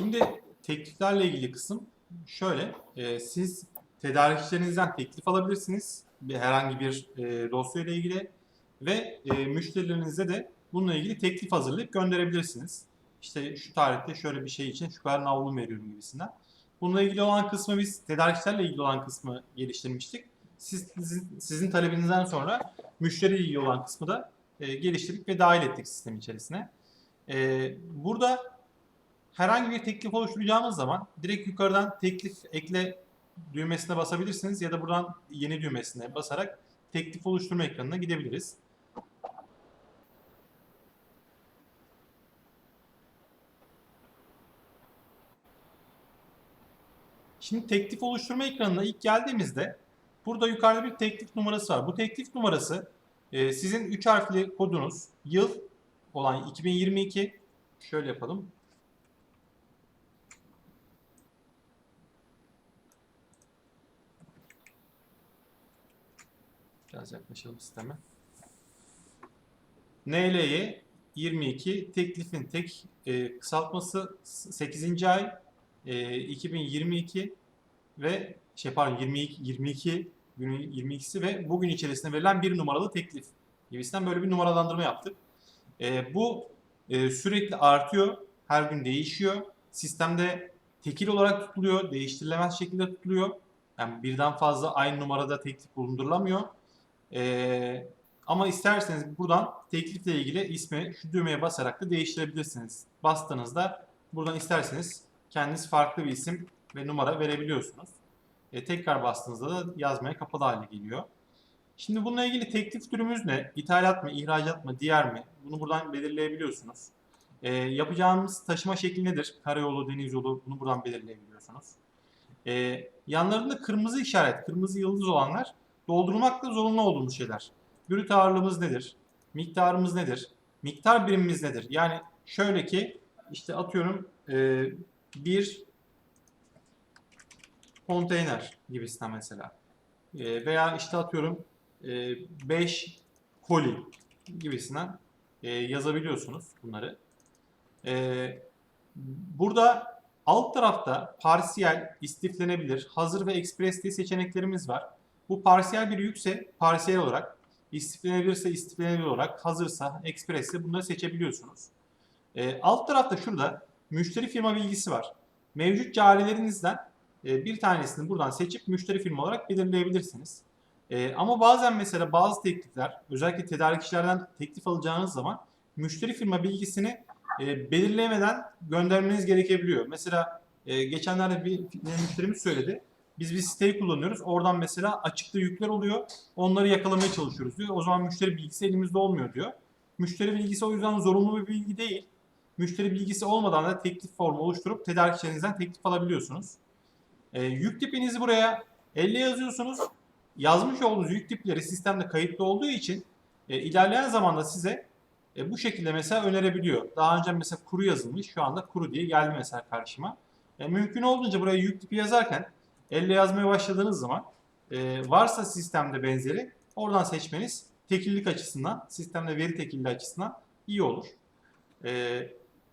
Şimdi tekliflerle ilgili kısım şöyle. e, siz tedarikçilerinizden teklif alabilirsiniz. Bir, herhangi bir e, dosya ile ilgili. Ve e, müşterilerinize de bununla ilgili teklif hazırlayıp gönderebilirsiniz. İşte şu tarihte şöyle bir şey için şu kadar navlum veriyorum gibisinden. Bununla ilgili olan kısmı biz tedarikçilerle ilgili olan kısmı geliştirmiştik. Siz, sizin, sizin talebinizden sonra müşteriyle ilgili olan kısmı da e, geliştirdik ve dahil ettik sistem içerisine. E, burada herhangi bir teklif oluşturacağımız zaman direkt yukarıdan teklif ekle düğmesine basabilirsiniz ya da buradan yeni düğmesine basarak teklif oluşturma ekranına gidebiliriz. Şimdi teklif oluşturma ekranına ilk geldiğimizde burada yukarıda bir teklif numarası var. Bu teklif numarası e, sizin 3 harfli kodunuz yıl olan 2022 şöyle yapalım. Biraz yaklaşalım sisteme. NL'ye 22 teklifin tek e, kısaltması 8. ay e, 2022 ve şey pardon 22 22 günün 22'si ve bugün içerisinde verilen bir numaralı teklif gibisinden böyle bir numaralandırma yaptık. E, bu e, sürekli artıyor, her gün değişiyor. Sistemde tekil olarak tutuluyor, değiştirilemez şekilde tutuluyor. Yani birden fazla aynı numarada teklif bulundurulamıyor. Ee, ama isterseniz buradan teklifle ilgili ismi şu düğmeye basarak da değiştirebilirsiniz. Bastığınızda buradan isterseniz kendiniz farklı bir isim ve numara verebiliyorsunuz. Ee, tekrar bastığınızda da yazmaya kapalı hale geliyor. Şimdi bununla ilgili teklif türümüz ne? İthalat mı, ihracat mı, diğer mi? Bunu buradan belirleyebiliyorsunuz. Ee, yapacağımız taşıma şekli nedir? Karayolu, deniz yolu bunu buradan belirleyebiliyorsunuz. Ee, yanlarında kırmızı işaret, kırmızı yıldız olanlar doldurmakta zorunlu olduğumuz şeyler. Brüt ağırlığımız nedir? Miktarımız nedir? Miktar birimimiz nedir? Yani şöyle ki işte atıyorum e, bir konteyner gibisinden mesela. E, veya işte atıyorum 5 koli gibisinden e, yazabiliyorsunuz bunları. E, burada alt tarafta parsiyel, istiflenebilir, hazır ve ekspres diye seçeneklerimiz var. Bu parsiyel bir yükse parsiyel olarak, istiflenebilirse istiflenebilir olarak, hazırsa, ekspresse bunları seçebiliyorsunuz. E, alt tarafta şurada müşteri firma bilgisi var. Mevcut carilerinizden e, bir tanesini buradan seçip müşteri firma olarak belirleyebilirsiniz. E, ama bazen mesela bazı teklifler, özellikle tedarikçilerden teklif alacağınız zaman müşteri firma bilgisini e, belirlemeden göndermeniz gerekebiliyor. Mesela e, geçenlerde bir müşterimiz söyledi. Biz bir siteyi kullanıyoruz. Oradan mesela açıkta yükler oluyor. Onları yakalamaya çalışıyoruz diyor. O zaman müşteri bilgisi elimizde olmuyor diyor. Müşteri bilgisi o yüzden zorunlu bir bilgi değil. Müşteri bilgisi olmadan da teklif formu oluşturup tedarikçilerinizden teklif alabiliyorsunuz. E, yük tipinizi buraya elle yazıyorsunuz. Yazmış olduğunuz yük tipleri sistemde kayıtlı olduğu için e, ilerleyen zamanda size e, bu şekilde mesela önerebiliyor. Daha önce mesela kuru yazılmış. Şu anda kuru diye geldi mesela karşıma. E, mümkün olduğunca buraya yük tipi yazarken elle yazmaya başladığınız zaman e, varsa sistemde benzeri oradan seçmeniz tekillik açısından, sistemde veri tekilliği açısından iyi olur. E,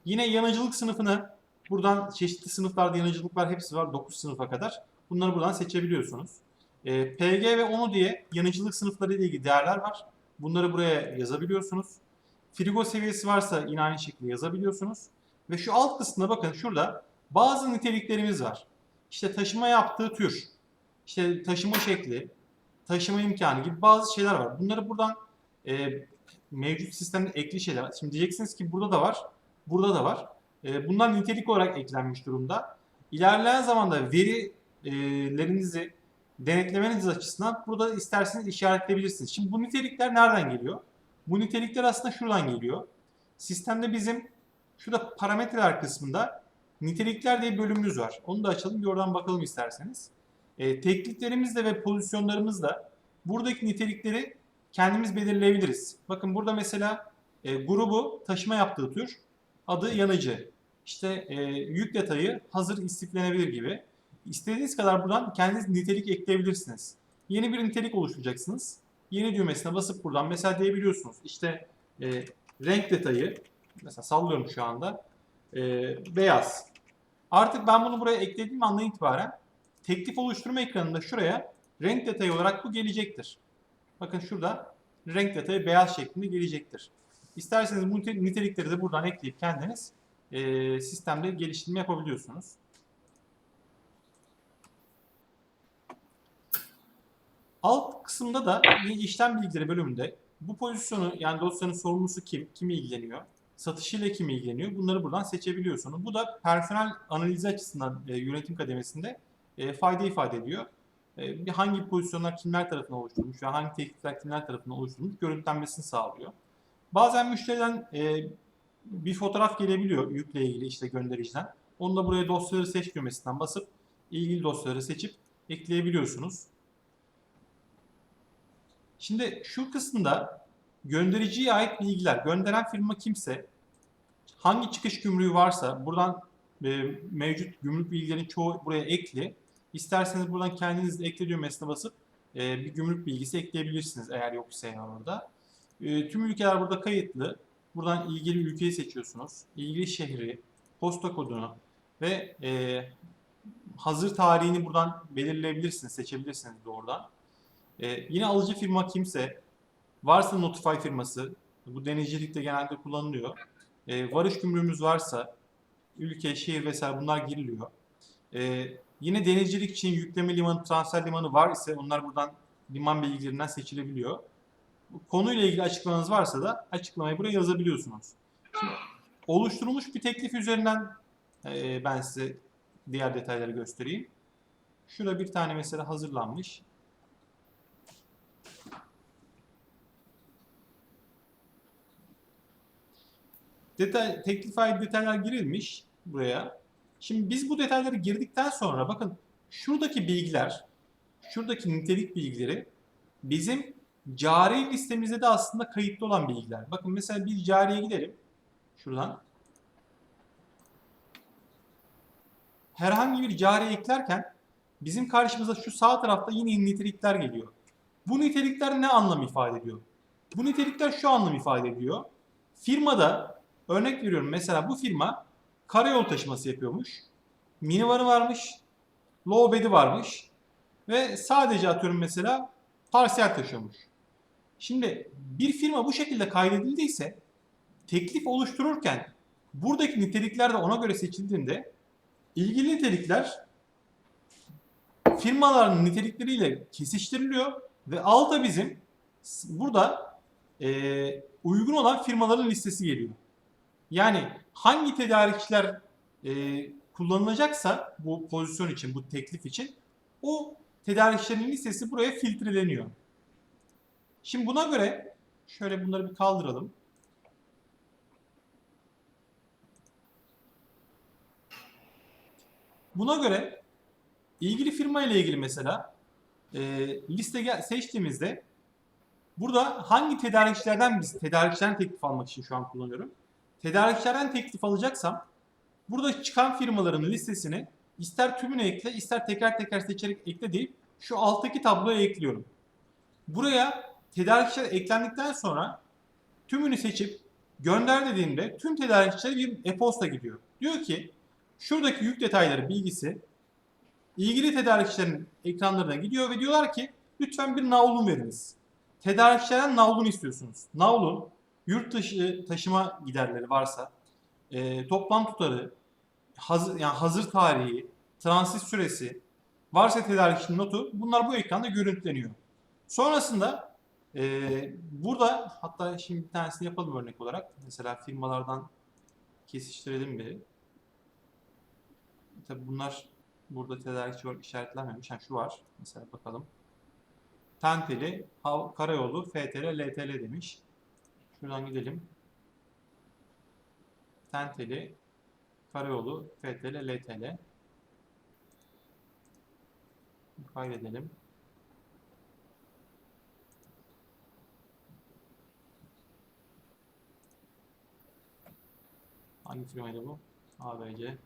yine yanıcılık sınıfını buradan çeşitli sınıflarda yanıcılıklar hepsi var 9 sınıfa kadar. Bunları buradan seçebiliyorsunuz. E, PG ve ONU diye yanıcılık sınıfları ile ilgili değerler var. Bunları buraya yazabiliyorsunuz. Frigo seviyesi varsa yine aynı şekilde yazabiliyorsunuz. Ve şu alt kısmına bakın şurada bazı niteliklerimiz var. İşte taşıma yaptığı tür, işte taşıma şekli, taşıma imkanı gibi bazı şeyler var. Bunları buradan e, mevcut sistemde ekli şeyler. Şimdi diyeceksiniz ki burada da var, burada da var. E, bunlar nitelik olarak eklenmiş durumda. İlerleyen zamanda verilerinizi denetlemeniz açısından burada isterseniz işaretleyebilirsiniz. Şimdi bu nitelikler nereden geliyor? Bu nitelikler aslında şuradan geliyor. Sistemde bizim şurada parametreler kısmında nitelikler diye bir bölümümüz var. Onu da açalım bir oradan bakalım isterseniz. E, tekliflerimizle ve pozisyonlarımızla buradaki nitelikleri kendimiz belirleyebiliriz. Bakın burada mesela e, grubu taşıma yaptığı tür adı yanıcı. İşte e, yük detayı hazır istiflenebilir gibi. İstediğiniz kadar buradan kendiniz nitelik ekleyebilirsiniz. Yeni bir nitelik oluşturacaksınız. Yeni düğmesine basıp buradan mesela diyebiliyorsunuz. İşte e, renk detayı mesela sallıyorum şu anda e, beyaz. Artık ben bunu buraya eklediğim andan itibaren teklif oluşturma ekranında şuraya renk detayı olarak bu gelecektir. Bakın şurada renk detayı beyaz şeklinde gelecektir. İsterseniz bu nite- nitelikleri de buradan ekleyip kendiniz eee, sistemde geliştirme yapabiliyorsunuz. Alt kısımda da işlem bilgileri bölümünde bu pozisyonu yani dosyanın sorumlusu kim, kim ilgileniyor, satışıyla kim ilgileniyor bunları buradan seçebiliyorsunuz. Bu da personel analizi açısından e, yönetim kademesinde e, fayda ifade ediyor. E, hangi pozisyonlar kimler tarafından oluşturulmuş ve hangi teklifler kimler tarafından oluşturulmuş görüntülenmesini sağlıyor. Bazen müşteriden e, bir fotoğraf gelebiliyor yükle ilgili işte göndericiden. Onu da buraya dosyaları seç düğmesinden basıp ilgili dosyaları seçip ekleyebiliyorsunuz. Şimdi şu kısımda göndericiye ait bilgiler, gönderen firma kimse, hangi çıkış gümrüğü varsa buradan e, mevcut gümrük bilgilerin çoğu buraya ekli. İsterseniz buradan kendiniz ekle düğmesine basıp e, bir gümrük bilgisi ekleyebilirsiniz eğer yoksa eğer orada. E, tüm ülkeler burada kayıtlı. Buradan ilgili ülkeyi seçiyorsunuz. İlgili şehri, posta kodunu ve e, hazır tarihini buradan belirleyebilirsiniz, seçebilirsiniz doğrudan. Ee, yine alıcı firma kimse, varsa Notify firması, bu denizcilikte genelde kullanılıyor. Ee, varış gümrüğümüz varsa, ülke, şehir vesaire bunlar giriliyor. Ee, yine denizcilik için yükleme limanı, transfer limanı var ise onlar buradan liman bilgilerinden seçilebiliyor. Bu konuyla ilgili açıklamanız varsa da açıklamayı buraya yazabiliyorsunuz. Şimdi, oluşturulmuş bir teklif üzerinden e, ben size diğer detayları göstereyim. Şurada bir tane mesela hazırlanmış. Detay, teklif ait detaylar girilmiş buraya. Şimdi biz bu detayları girdikten sonra bakın şuradaki bilgiler, şuradaki nitelik bilgileri bizim cari listemizde de aslında kayıtlı olan bilgiler. Bakın mesela bir cariye gidelim. Şuradan. Herhangi bir cariye eklerken bizim karşımıza şu sağ tarafta yine nitelikler geliyor. Bu nitelikler ne anlam ifade ediyor? Bu nitelikler şu anlam ifade ediyor. Firmada Örnek veriyorum mesela bu firma karayol taşıması yapıyormuş. Minivanı varmış. Low bed'i varmış. Ve sadece atıyorum mesela parsiyel taşıyormuş. Şimdi bir firma bu şekilde kaydedildiyse teklif oluştururken buradaki nitelikler de ona göre seçildiğinde ilgili nitelikler firmaların nitelikleriyle kesiştiriliyor ve alta bizim burada e, uygun olan firmaların listesi geliyor. Yani hangi tedarikçiler e, kullanılacaksa bu pozisyon için, bu teklif için o tedarikçilerin listesi buraya filtreleniyor. Şimdi buna göre şöyle bunları bir kaldıralım. Buna göre ilgili firma ile ilgili mesela e, liste seçtiğimizde burada hangi tedarikçilerden biz tedarikçilerden teklif almak için şu an kullanıyorum. Tedarikçilerden teklif alacaksam burada çıkan firmaların listesini ister tümünü ekle ister teker teker seçerek ekle deyip şu alttaki tabloya ekliyorum. Buraya tedarikçiler eklendikten sonra tümünü seçip gönder dediğimde tüm tedarikçilere bir e-posta gidiyor. Diyor ki şuradaki yük detayları bilgisi ilgili tedarikçilerin ekranlarına gidiyor ve diyorlar ki lütfen bir navlun veriniz. Tedarikçilerden navlun istiyorsunuz. Navlun yurt dışı taşıma giderleri varsa e, toplam tutarı, hazır, yani hazır tarihi, transit süresi, varsa tedarikçinin notu bunlar bu ekranda görüntüleniyor. Sonrasında e, burada hatta şimdi bir tanesini yapalım örnek olarak. Mesela firmalardan kesiştirelim bir. Tabi bunlar burada tedarikçi olarak işaretlenmemiş. Yani şu var. Mesela bakalım. Tenteli, Karayolu, FTL, LTL demiş. Şuradan gidelim. Tenteli, Karayolu, FTL, LTL. Kaydedelim. Hangi firmaydı bu? ABC.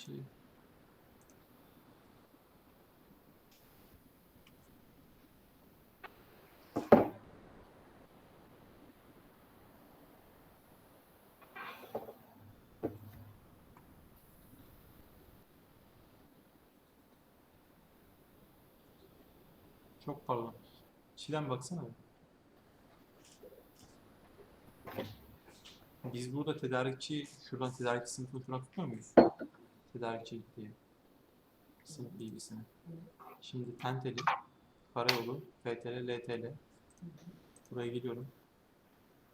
Tedarikçi. Çok pardon. Çilen baksana. Biz burada tedarikçi, şuradan tedarikçi sınıfını falan tutmuyor muyuz? Tedarikçi diye. Sınıf bilgisini. Şimdi Tenteli, Karayolu, FTL, LTL. Buraya geliyorum.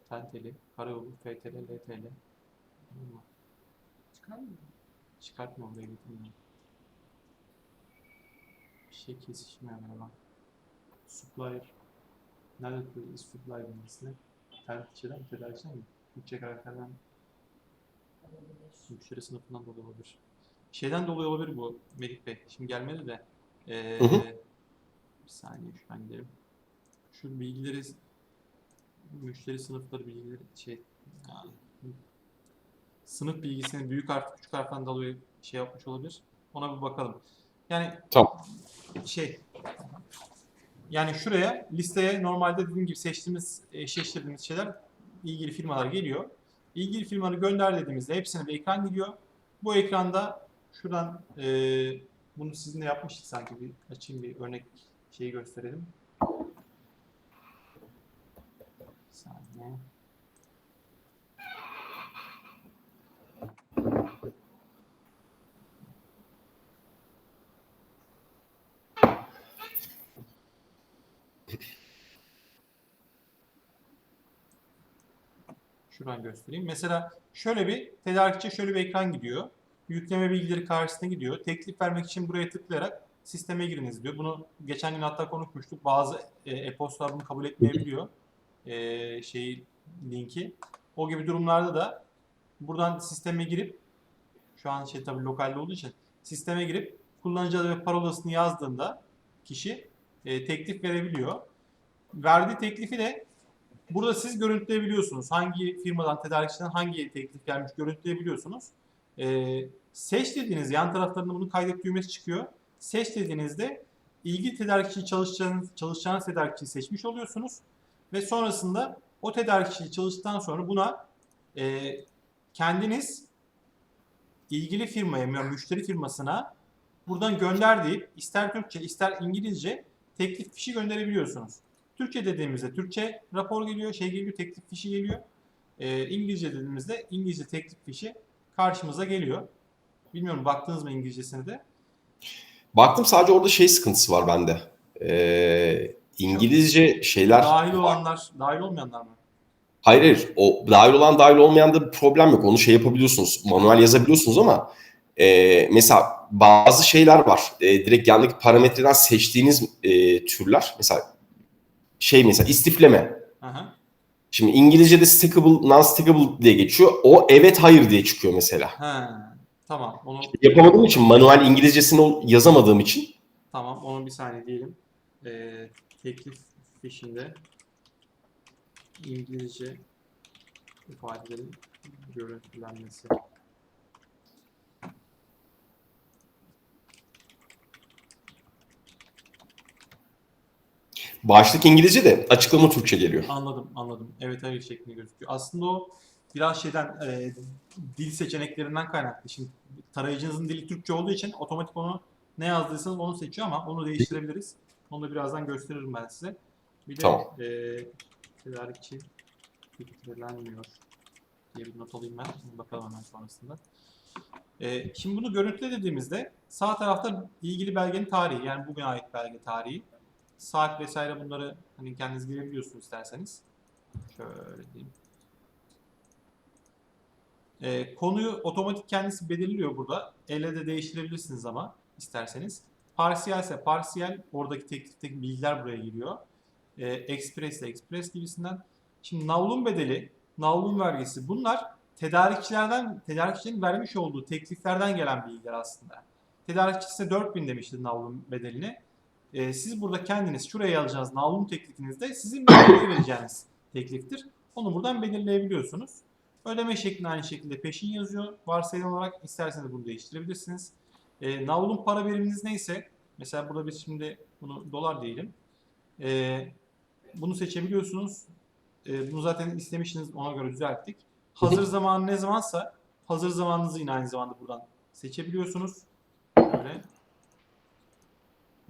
Tenteli, Karayolu, FTL, LTL. Çıkar mı? Çıkartma oraya getirmiyorum. Bir şey kesişmiyor galiba. Supplier. Nerede tutuyoruz supplier bilgisini? Tedarikçiden mi? Tedarikçiden mi? Türkçe karakterden. Müşteri sınıfından dolayı olabilir. Şeyden dolayı olabilir bu Melik Bey. Şimdi gelmedi de. Ee, Hı hı. Bir saniye şuradan gidelim. Şu bilgileri müşteri sınıfları bilgileri şey yani, sınıf bilgisini büyük harf küçük harften dolayı şey yapmış olabilir. Ona bir bakalım. Yani Tamam. şey yani şuraya listeye normalde dediğim gibi seçtiğimiz eşleştirdiğimiz şeyler ilgili firmalar geliyor. İlgili firmaları gönder dediğimizde hepsine bir ekran gidiyor. Bu ekranda şuradan eee, bunu sizinle yapmıştık sanki bir açayım bir örnek şeyi gösterelim. Bir saniye. Şuradan göstereyim. Mesela şöyle bir tedarikçi şöyle bir ekran gidiyor. Yükleme bilgileri karşısına gidiyor. Teklif vermek için buraya tıklayarak sisteme giriniz diyor. Bunu geçen gün hatta konuşmuştuk. Bazı e, e-postalar bunu kabul etmeyebiliyor. E, şeyi linki. O gibi durumlarda da buradan sisteme girip şu an şey tabii lokalde olduğu için sisteme girip kullanıcı adı ve parolasını yazdığında kişi e, teklif verebiliyor. Verdiği teklifi de Burada siz görüntüleyebiliyorsunuz. Hangi firmadan, tedarikçiden hangi teklif gelmiş görüntüleyebiliyorsunuz. Ee, seç dediğiniz yan taraflarında bunu kaydet düğmesi çıkıyor. Seç dediğinizde ilgili tedarikçiyi çalışacağınız, çalışacağınız tedarikçiyi seçmiş oluyorsunuz. Ve sonrasında o tedarikçiyi çalıştıktan sonra buna e, kendiniz ilgili firmaya, yani müşteri firmasına buradan gönder deyip ister Türkçe ister İngilizce teklif fişi gönderebiliyorsunuz. Türkçe dediğimizde Türkçe rapor geliyor, şey geliyor, teklif fişi geliyor. Ee, İngilizce dediğimizde İngilizce teklif fişi karşımıza geliyor. Bilmiyorum baktınız mı İngilizcesine de? Baktım sadece orada şey sıkıntısı var bende. Ee, İngilizce şeyler... Dahil olanlar, dahil olmayanlar mı? Hayır hayır. O dahil olan dahil olmayan da bir problem yok. Onu şey yapabiliyorsunuz. Manuel yazabiliyorsunuz ama e, mesela bazı şeyler var. E, direkt yandaki parametreden seçtiğiniz e, türler. Mesela şey mesela istifleme. Aha. Şimdi İngilizce'de stackable, non-stackable diye geçiyor. O evet hayır diye çıkıyor mesela. Ha, tamam. Onu Yapamadığım için manuel İngilizcesini yazamadığım için tamam. Onu bir saniye diyelim. Ee, teklif fişinde İngilizce ifadelerin görüntülenmesi. Başlık İngilizce de açıklama Türkçe geliyor. Anladım, anladım. Evet, hayır şeklinde gözüküyor. Aslında o biraz şeyden e, dil seçeneklerinden kaynaklı. Şimdi tarayıcınızın dili Türkçe olduğu için otomatik onu ne yazdıysanız onu seçiyor ama onu değiştirebiliriz. Onu da birazdan gösteririm ben size. Bir de Tamam. e, tedarikçi filtrelenmiyor diye bir not alayım ben. Şimdi bakalım hemen sonrasında. E, şimdi bunu görüntüle dediğimizde sağ tarafta ilgili belgenin tarihi yani bugüne ait belge tarihi saat vesaire bunları hani kendiniz girebiliyorsunuz isterseniz. Şöyle diyeyim. Ee, konuyu otomatik kendisi belirliyor burada. Elle de değiştirebilirsiniz ama isterseniz. Parsiyel ise parsiyel oradaki teklifteki bilgiler buraya geliyor. Ee, express ise express gibisinden. Şimdi navlun bedeli, navlun vergisi bunlar tedarikçilerden, tedarikçilerin vermiş olduğu tekliflerden gelen bilgiler aslında. Tedarikçi size 4000 demişti navlun bedelini. Ee, siz burada kendiniz şuraya yazacağınız navlun teklifinizde sizin belirli vereceğiniz tekliftir. Onu buradan belirleyebiliyorsunuz. Ödeme şeklinde aynı şekilde peşin yazıyor. Varsayılan olarak isterseniz bunu değiştirebilirsiniz. E, navlun para biriminiz neyse mesela burada biz şimdi bunu dolar diyelim. E, bunu seçebiliyorsunuz. E, bunu zaten istemiştiniz ona göre düzelttik. Hazır zamanı ne zamansa hazır zamanınızı yine aynı zamanda buradan seçebiliyorsunuz.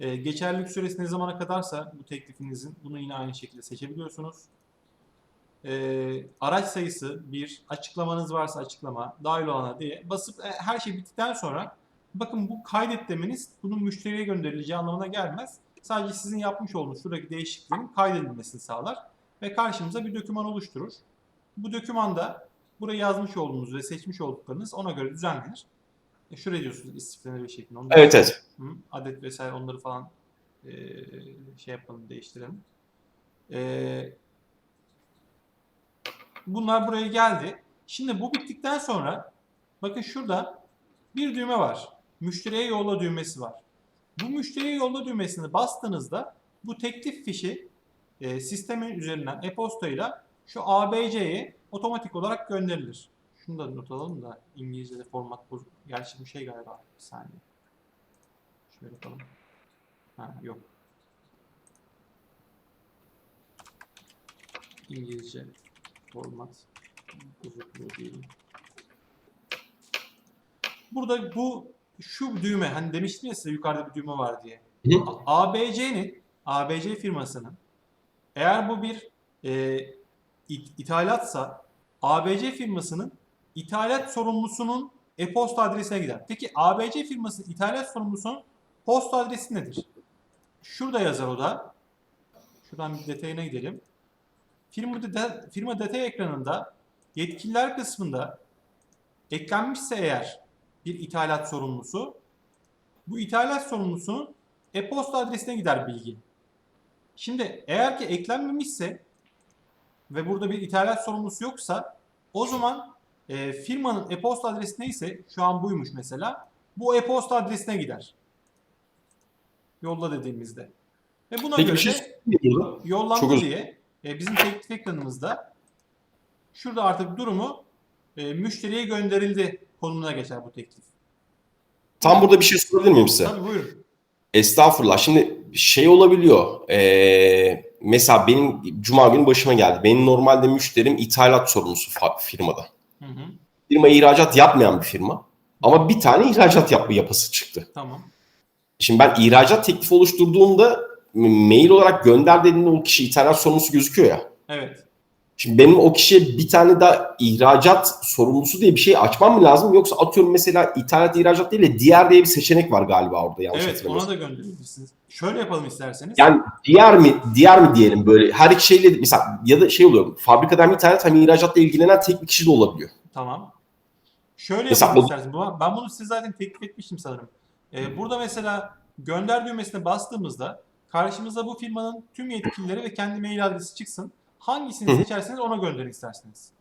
E, geçerlilik süresi ne zamana kadarsa bu teklifinizin bunu yine aynı şekilde seçebiliyorsunuz. E, araç sayısı bir, açıklamanız varsa açıklama, dahil olana diye basıp e, her şey bittikten sonra bakın bu kaydet demeniz bunun müşteriye gönderileceği anlamına gelmez. Sadece sizin yapmış olduğunuz şuradaki değişikliklerin kaydedilmesini sağlar ve karşımıza bir doküman oluşturur. Bu dokümanda buraya yazmış olduğunuz ve seçmiş olduklarınız ona göre düzenlenir. E, şuraya diyorsunuz istiflenir bir şekilde. Onu Evet evet. Hı, adet vesaire onları falan e, şey yapalım, değiştirelim. E, bunlar buraya geldi. Şimdi bu bittikten sonra bakın şurada bir düğme var. Müşteriye yolla düğmesi var. Bu müşteriye yolla düğmesini bastığınızda bu teklif fişi e, sistemin üzerinden e-postayla şu ABC'ye otomatik olarak gönderilir. Şunu da not alalım da İngilizce'de format bozuk. Gerçi bu şey galiba. Bir saniye. Şöyle yapalım. Ha yok. İngilizce format bozukluğu diyelim. Burada bu şu düğme hani demiştim ya size yukarıda bir düğme var diye. ABC'nin ABC firmasının eğer bu bir e, it- ithalatsa ABC firmasının ithalat sorumlusunun e-posta adresine gider. Peki ABC firmasının ithalat sorumlusunun posta adresi nedir? Şurada yazar o da. Şuradan bir detayına gidelim. Firma, deta- firma detay ekranında yetkililer kısmında eklenmişse eğer bir ithalat sorumlusu bu ithalat sorumlusunun e-posta adresine gider bilgi. Şimdi eğer ki eklenmemişse ve burada bir ithalat sorumlusu yoksa o zaman e, firmanın e-posta adresi neyse şu an buymuş mesela bu e-posta adresine gider. Yolla dediğimizde. Ve buna Peki göre bir şey de yollandı Çok diye e, bizim teklif ekranımızda şurada artık durumu e, müşteriye gönderildi konumuna geçer bu teklif. Tam burada bir şey sorabilir miyim size? Tabii buyurun. Estağfurullah. Şimdi şey olabiliyor. Ee, mesela benim cuma günü başıma geldi. Benim normalde müşterim ithalat sorumlusu firmada. Hı hı, Firma ihracat yapmayan bir firma. Ama bir tane ihracat yapma yapısı çıktı. tamam. Şimdi ben ihracat teklifi oluşturduğumda mail olarak gönder dediğinde o kişi ithalat sorumlusu gözüküyor ya. Evet. Şimdi benim o kişiye bir tane daha ihracat sorumlusu diye bir şey açmam mı lazım? Yoksa atıyorum mesela ithalat ihracat değil de diğer diye bir seçenek var galiba orada yanlış Evet ona da gönderebilirsiniz. Şöyle yapalım isterseniz. Yani diğer mi diğer mi diyelim böyle her iki şeyle mesela ya da şey oluyor fabrikadan hem ithalat hem ihracatla ilgilenen tek bir kişi de olabiliyor. Tamam. Şöyle Mesela yapalım isterseniz. Bu- Ben bunu size zaten teklif etmiştim sanırım. Ee, burada mesela gönder düğmesine bastığımızda karşımıza bu firmanın tüm yetkilileri ve kendi mail adresi çıksın. Hangisini Hı seçerseniz ona gönderin isterseniz.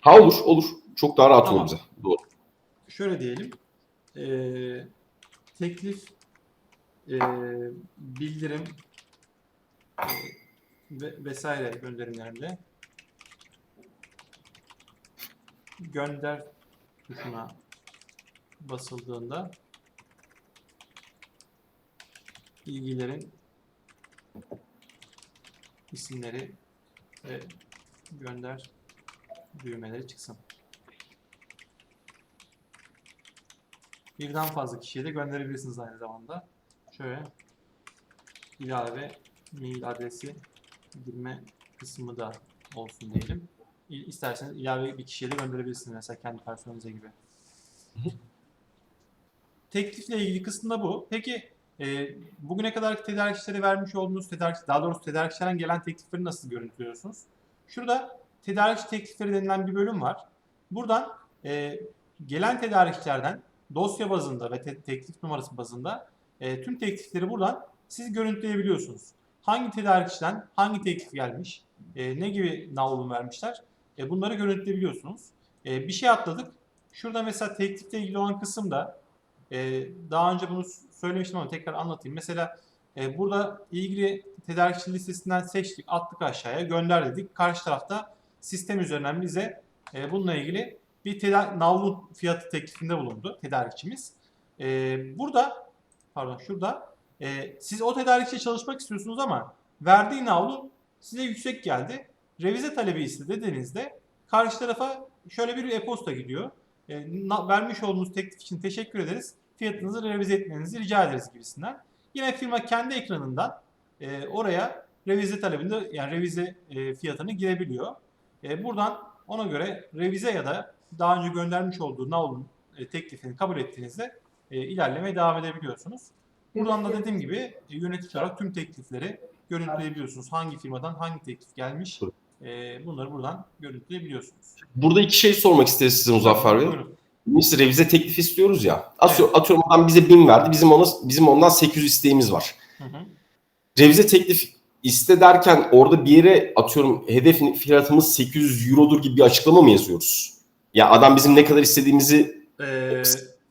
Ha olur olur. Çok daha rahat Tamam. olur bize. Doğru. Şöyle diyelim. Ee, teklif ee, bildirim ve vesaire gönderimlerinde gönder tuşuna basıldığında bilgilerin isimleri ve gönder düğmeleri çıksın. Birden fazla kişiye de gönderebilirsiniz aynı zamanda. Şöyle ilave mail adresi girme kısmı da olsun diyelim. İsterseniz ilave bir kişiye de gönderebilirsiniz mesela kendi personelinize gibi. Teklifle ilgili kısımda bu. Peki e, bugüne kadar tedarikçilere vermiş olduğunuz tedarik, daha doğrusu tedarikçilerden gelen teklifleri nasıl görüntülüyorsunuz? Şurada tedarikçi teklifleri denilen bir bölüm var. Buradan e, gelen tedarikçilerden dosya bazında ve te- teklif numarası bazında e, tüm teklifleri buradan siz görüntüleyebiliyorsunuz. Hangi tedarikçiden hangi teklif gelmiş, e, ne gibi navlun vermişler e, bunları görüntüleyebiliyorsunuz. E, bir şey atladık. Şurada mesela teklifle ilgili olan kısımda e, daha önce bunu söylemiştim ama tekrar anlatayım. Mesela e, burada ilgili tedarikçi listesinden seçtik, attık aşağıya, gönder dedik. Karşı tarafta sistem üzerinden bize e, bununla ilgili bir teda- navlu fiyatı teklifinde bulundu tedarikçimiz. E, burada pardon şurada e, siz o tedarikçiyle çalışmak istiyorsunuz ama verdiği navlu size yüksek geldi. Revize talebi iste dediğinizde karşı tarafa şöyle bir e-posta gidiyor. E, vermiş olduğunuz teklif için teşekkür ederiz. Fiyatınızı revize etmenizi rica ederiz gibisinden. Yine firma kendi ekranından e, oraya revize talebinde yani revize e, fiyatını girebiliyor. E, buradan ona göre revize ya da daha önce göndermiş olduğu navlun e, teklifini kabul ettiğinizde e, ilerlemeye devam edebiliyorsunuz. Buradan da dediğim gibi e, yönetici olarak tüm teklifleri görüntüleyebiliyorsunuz. Hangi firmadan hangi teklif gelmiş e, bunları buradan görüntüleyebiliyorsunuz. Burada iki şey sormak isteriz size Muzaffer Bey. Buyurun. Biz revize teklif istiyoruz ya. Atıyor, Atıyorum adam bize 1000 verdi. Bizim ona bizim ondan 800 isteğimiz var. Hı hı. Revize teklif iste derken orada bir yere atıyorum hedef fiyatımız 800 eurodur gibi bir açıklama mı yazıyoruz? Ya adam bizim ne kadar istediğimizi E,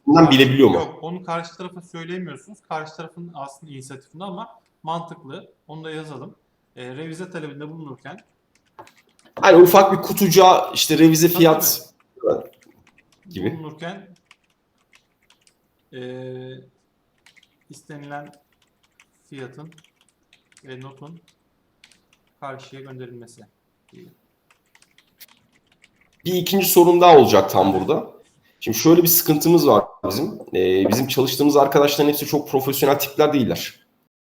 bundan bilebiliyor mu? Yok onu karşı tarafa söyleyemiyorsunuz. Karşı tarafın aslında inisiyatifinde ama mantıklı. Onu da yazalım. E, revize talebinde bulunurken Hani ufak bir kutucuğa işte revize fiyat gibi. bulunurken e, istenilen fiyatın ve notun karşıya gönderilmesi. Bir ikinci sorun daha olacak tam burada. Şimdi şöyle bir sıkıntımız var bizim. Ee, bizim çalıştığımız arkadaşların hepsi çok profesyonel tipler değiller.